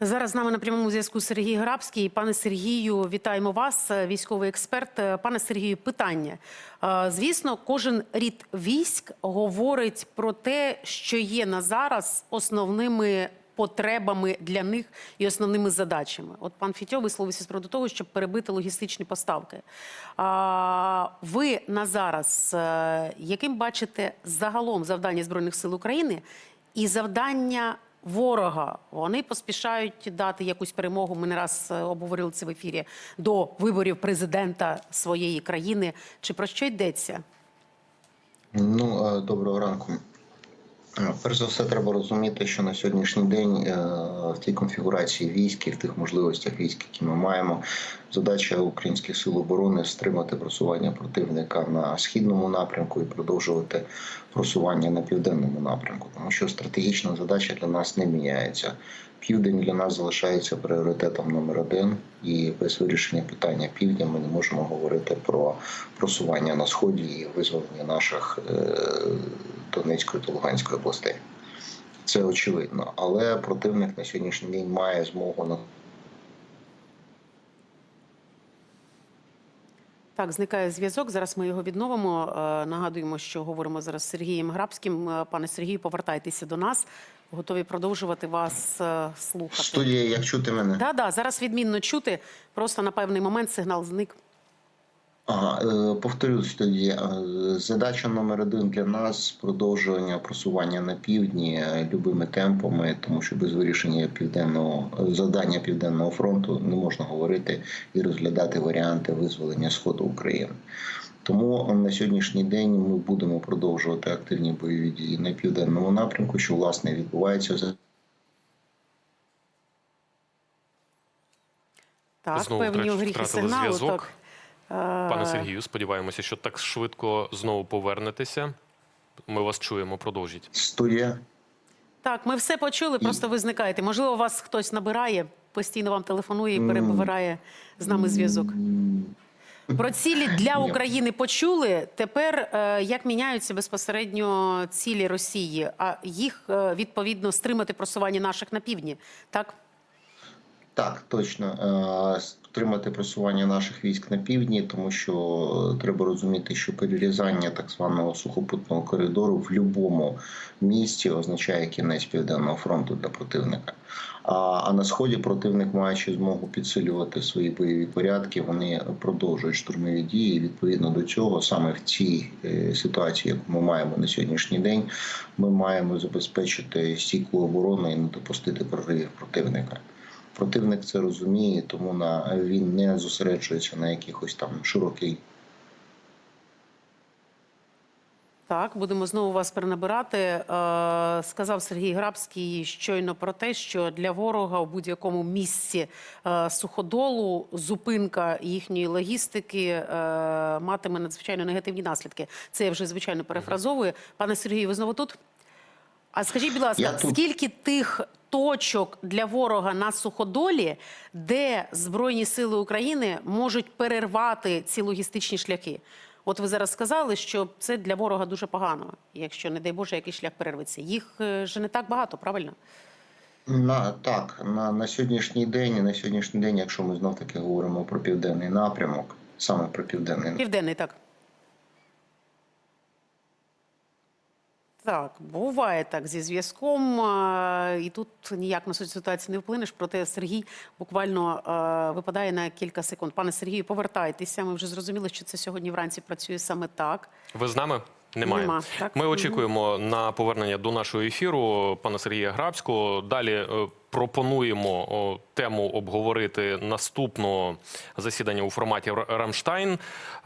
Зараз з нами на прямому зв'язку Сергій Грабський. Пане Сергію, вітаємо вас, е, військовий експерт. Е, Пане Сергію, питання. Е, Звісно, кожен рід військ говорить про те, що є на зараз основними потребами для них і основними задачами. От пан Фітьо висловився з приводу того, щоб перебити логістичні поставки. Ви на зараз яким бачите загалом завдання Збройних сил України і завдання ворога. Вони поспішають дати якусь перемогу. Ми не раз е, обговорили це в ефірі до виборів президента своєї країни. Чи про що йдеться? Ну, е, доброго ранку. Е, Перш за все, треба розуміти, що на сьогоднішній день е, в тій конфігурації військ і в тих можливостях військ, які ми маємо, задача українських сил оборони стримати просування противника на східному напрямку і продовжувати просування на південному напрямку, тому що стратегічна задача для нас не міняється. Південь для нас залишається пріоритетом номер один, і без вирішення питання півдня ми не можемо говорити про просування на сході і визволення наших е, Донецької та Луганської областей. Це очевидно, але противник на сьогоднішній день має змогу на Так, зникає зв'язок. Зараз ми його відновимо. Е, Нагадуємо, що говоримо зараз з Сергієм Грабським. Е, Пане Сергію, повертайтеся до нас. Готові продовжувати вас е, слухати. студія. Як чути мене? Да, да, зараз відмінно чути. Просто на певний момент сигнал зник. Ага, е, повторюсь тоді. е, Задача номер один для нас продовжування просування на півдні е, любими темпами, тому що без вирішення південного завдання південного фронту не можна говорити і розглядати варіанти визволення сходу України. Тому на сьогоднішній день ми будемо продовжувати активні бойові дії на південному напрямку, що власне відбувається за Так, Знову певні огріхи сигналу. зв'язок. Так. Е, Пане Сергію, сподіваємося, що так швидко знову повернетеся. Ми вас чуємо. Продовжіть. студія. Так, ми все почули, просто ви зникаєте. Можливо, вас хтось набирає, постійно вам телефонує і перебирає з нами зв'язок. Про цілі для України почули. Тепер е, як міняються безпосередньо цілі Росії, а їх е, відповідно стримати просування наших на півдні. Так Так, точно Е, стримати просування наших військ на півдні, тому що треба розуміти, що перерізання так званого сухопутного коридору в будь-якому місці означає кінець південного фронту для противника. А, а на сході противник, маючи змогу підсилювати свої бойові порядки, вони продовжують штурмові дії. І Відповідно до цього, саме в цій е, ситуації, яку ми маємо на сьогоднішній день, ми маємо забезпечити стійку оборону і не допустити проривів противника. Противник це розуміє, тому на він не зосереджується на якихось там широких Так, будемо знову вас перенабирати. Е, сказав Сергій Грабський щойно про те, що для ворога у будь-якому місці е, суходолу зупинка їхньої логістики е, матиме надзвичайно негативні наслідки. Це я вже звичайно перефразовую. Пане Сергію, ви знову тут? А скажіть, будь ласка, скільки тих точок для ворога на суходолі, де Збройні Сили України можуть перервати ці логістичні шляхи? От ви зараз сказали, що це для ворога дуже погано, якщо, не дай Боже, якийсь шлях перерветься. Їх е, же не так багато, правильно? На так на, на сьогоднішній день, на сьогоднішній день, якщо ми знов таки говоримо про південний напрямок, саме про південний напрямок, Південний, так. Так, буває так зі зв'язком, і тут ніяк на ситуацію не вплинеш. Проте Сергій буквально випадає на кілька секунд. Пане Сергію, повертайтеся. Ми вже зрозуміли, що це сьогодні вранці працює саме так. Ви з нами? Немає. Нема, так? Ми очікуємо на повернення до нашого ефіру пана Сергія Грабського. Далі е, пропонуємо о, тему обговорити наступного засідання у форматі Рамштайн.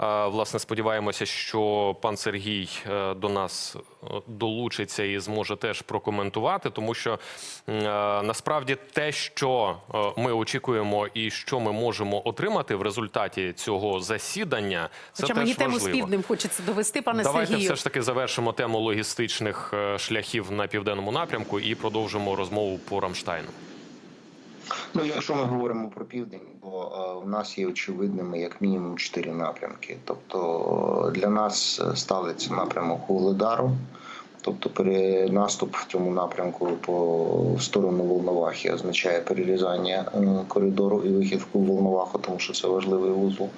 Е, Власне, сподіваємося, що пан Сергій е, до нас е, долучиться і зможе теж прокоментувати, тому що е, насправді те, що ми очікуємо, і що ми можемо отримати в результаті цього засідання, це Хоча теж мені тему важливо. півднем хочеться довести, пане Давайте Сергію. все ж таки завершимо тему логістичних шляхів на південному напрямку і продовжимо розмову по Рамштайну. Ну, якщо ми говоримо про південь, бо е, в нас є очевидними як мінімум чотири напрямки. Тобто е, для нас стали це напрямок Угледару, Тобто наступ в цьому напрямку по сторону Волновахи означає перерізання е, коридору і вихід в Волноваху, тому що це важливий вузол.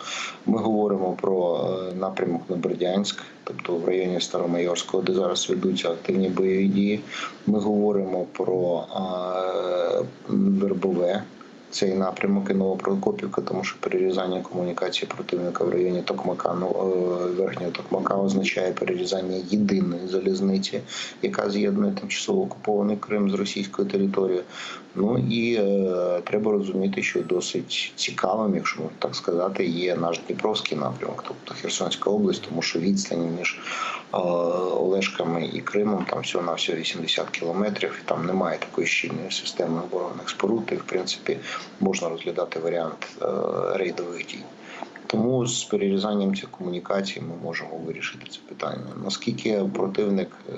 Ми говоримо про е, напрямок на Бердянськ, тобто в районі Старомайорського, де зараз ведуться активні бойові дії. Ми говоримо про е, Вербове. Цей напрямок і Новопрокопівка, тому що перерізання комунікації противника в районі Токмака, ну, е, верхнього Токмака означає перерізання єдиної залізниці, яка з'єднує тимчасово окупований Крим з російською територією. Ну і е, треба розуміти, що досить цікавим, якщо можна так сказати, є наш Дніпровський напрямок, тобто Херсонська область, тому що відстані між е, Олешками і Кримом там всього на всього 80 кілометрів, і там немає такої щільної системи оборонних споруд, і в принципі можна розглядати варіант е, рейдових дій. Тому з перерізанням цих комунікацій ми можемо вирішити це питання. Наскільки противник е,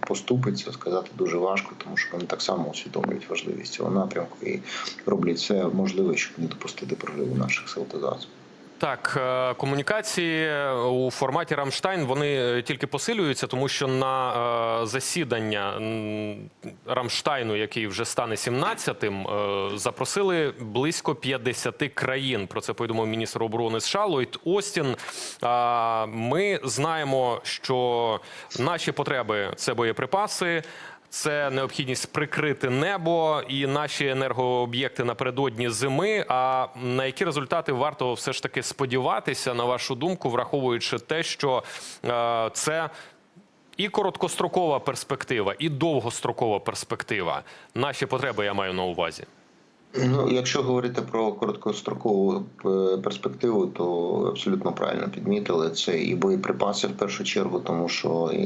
поступиться, сказати дуже важко, тому що вони так само усвідомлюють важливість цього напрямку і роблять все можливе, щоб не допустити прориву наших сил та засобів. Так, е, комунікації у форматі Рамштайн вони е, тільки посилюються, тому що на е, засідання Рамштайну, який вже стане 17-тим, е, запросили близько 50 країн. Про це повідомив міністр оборони США Ллойд Остін. Ми знаємо, що наші потреби це боєприпаси. Це необхідність прикрити небо і наші енергооб'єкти напередодні зими. А на які результати варто все ж таки сподіватися, на вашу думку, враховуючи те, що е, це і короткострокова перспектива, і довгострокова перспектива. Наші потреби я маю на увазі. Ну, якщо говорити про короткострокову е, перспективу, то абсолютно правильно підмітили це і боєприпаси в першу чергу, тому що е,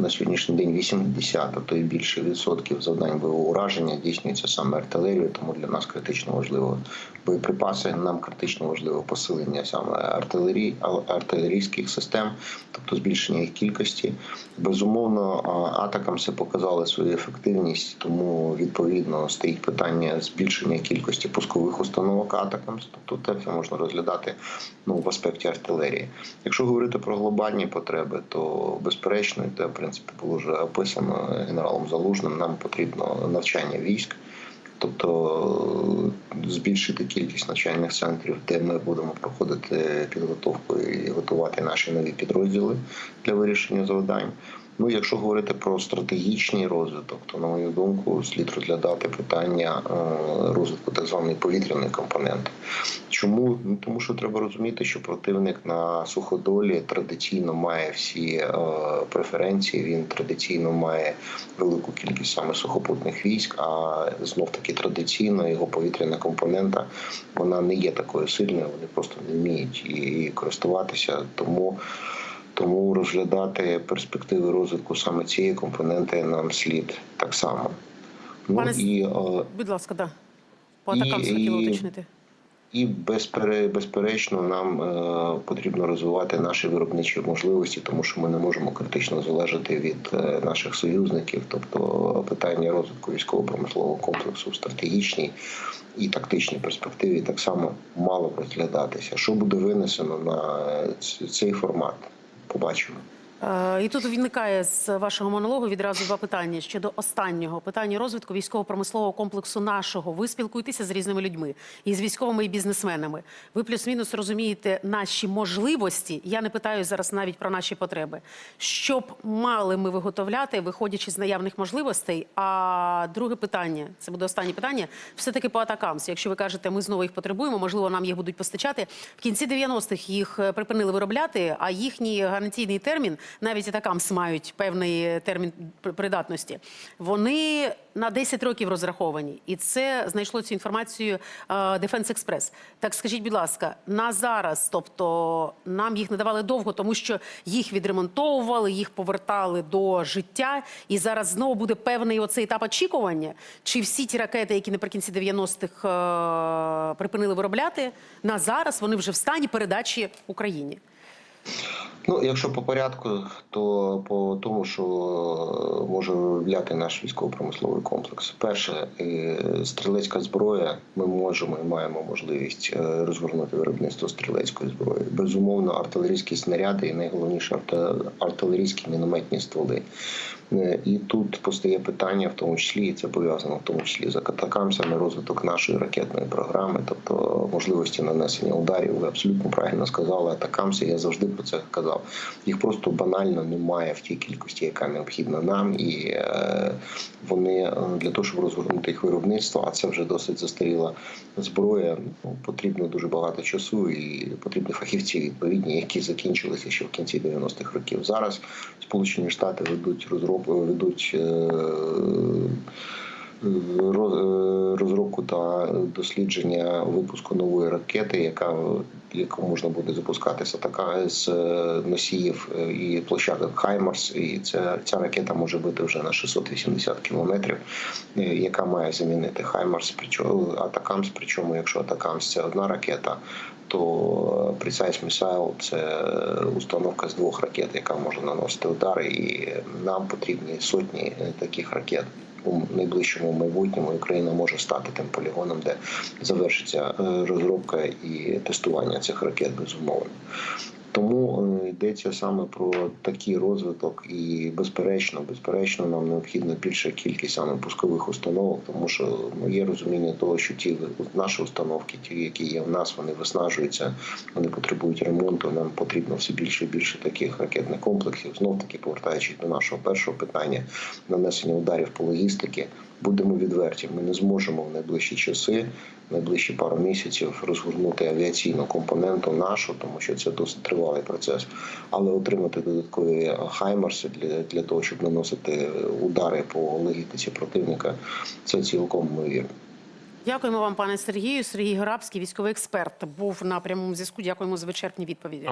на сьогоднішній день 80, а то і більше відсотків завдань бойового ураження здійснюється саме артилерією, тому для нас критично важливо боєприпаси. Нам критично важливо посилення саме артилерії, артилерійських систем, тобто збільшення їх кількості. Безумовно, атакам все показали свою ефективність, тому відповідно стоїть питання збільшення кількості пускових установок атакам. Тобто, це можна розглядати ну в аспекті артилерії. Якщо говорити про глобальні потреби, то безперечно, це в принципі було вже описано генералом Залужним. Нам потрібно навчання військ. Тобто збільшити кількість навчальних центрів, де ми будемо проходити підготовку і готувати наші нові підрозділи для вирішення завдань. Ну, якщо говорити про стратегічний розвиток, то на мою думку слід розглядати питання е, розвитку так званої повітряної компоненти. Чому? Ну тому що треба розуміти, що противник на суходолі традиційно має всі е, преференції. Він традиційно має велику кількість саме сухопутних військ. А знов таки традиційно його повітряна компонента вона не є такою сильною. Вони просто не вміють її користуватися. Тому тому розглядати перспективи розвитку саме цієї компоненти нам слід так само. Ну Пане і, е, Будь ласка, да. По атакам І- хотіла уточнити. і безпере, безперечно нам е, потрібно розвивати наші виробничі можливості, тому що ми не можемо критично залежати від е, наших союзників. Тобто питання розвитку військово-промислового комплексу в стратегічній і тактичній перспективі так само мало розглядатися. Що буде винесено на цей формат? Побачимо. Е, І тут виникає з вашого монологу відразу два питання щодо останнього питання розвитку військово-промислового комплексу нашого. Ви спілкуєтеся з різними людьми і з військовими і бізнесменами. Ви плюс-мінус розумієте наші можливості. Я не питаю зараз навіть про наші потреби. Що б мали ми виготовляти, виходячи з наявних можливостей? А друге питання це буде останнє питання. Все таки по атакамс. Якщо ви кажете, ми знову їх потребуємо, можливо, нам їх будуть постачати. В кінці 90-х їх е, припинили виробляти, а їхній гарантійний термін, навіть атакамс мають певний термін придатності. Вони на 10 років розраховані, і це знайшло цю інформацію е, Defense Express. Так скажіть, будь ласка, на зараз, тобто нам їх не давали довго, тому що їх відремонтовували, їх повертали до життя, і зараз знову буде певний оцей етап очікування. Чи всі ті ракети, які наприкінці 90-х е, припинили виробляти, на зараз вони вже в стані передачі Україні? Ну, якщо по порядку, то по тому, що е, може виробляти наш військово-промисловий комплекс. Перше, е, стрілецька зброя. Ми можемо і маємо можливість е, розгорнути виробництво стрілецької зброї. Безумовно, артилерійські снаряди і найголовніше артилерійські мінометні стволи. І тут постає питання, в тому числі, і це пов'язано в тому числі з атакамсами, розвиток нашої ракетної програми, тобто можливості нанесення ударів. Ви абсолютно правильно сказали. Атакамси, я завжди про це казав. Їх просто банально немає в тій кількості, яка необхідна нам, і е, вони е, для того, щоб розгорнути їх виробництво, а це вже досить застаріла зброя. Ну, потрібно дуже багато часу, і потрібні фахівці відповідні, які закінчилися ще в кінці 90-х років. Зараз Сполучені Штати ведуть розробку, ведуть. е, розробку та дослідження випуску нової ракети, яка яку можна буде запускатися така з е, носіїв е, і площадок Хаймарс. І це ця ракета може бути вже на 680 кілометрів, е, яка має замінити Хаймарс. Причому Атакамс. Причому, якщо Атакамс це одна ракета. То Precise Missile – це установка з двох ракет, яка може наносити удари, і нам потрібні сотні е, таких ракет у найближчому майбутньому Україна може стати тим полігоном, де завершиться е, розробка і тестування цих ракет безумовно. Тому е, йдеться саме про такий розвиток, і безперечно, безперечно, нам необхідна більша кількість саме пускових установок, тому що ну, є розуміння того, що ті наші установки, ті, які є в нас, вони виснажуються, вони потребують ремонту. Нам потрібно все більше і більше таких ракетних комплексів. Знов таки повертаючись до нашого першого питання, нанесення ударів по логістики. Будемо відверті, ми не зможемо в найближчі часи, в найближчі пару місяців розгорнути авіаційну компоненту нашу, тому що це досить тривалий процес. Але отримати додаткові хаймерси для, для того, щоб наносити удари по логістиці противника, це цілком ймовірно. Дякуємо вам, пане Сергію. Сергій Грабський, військовий експерт, був на прямому зв'язку. Дякуємо за вичерпні відповіді.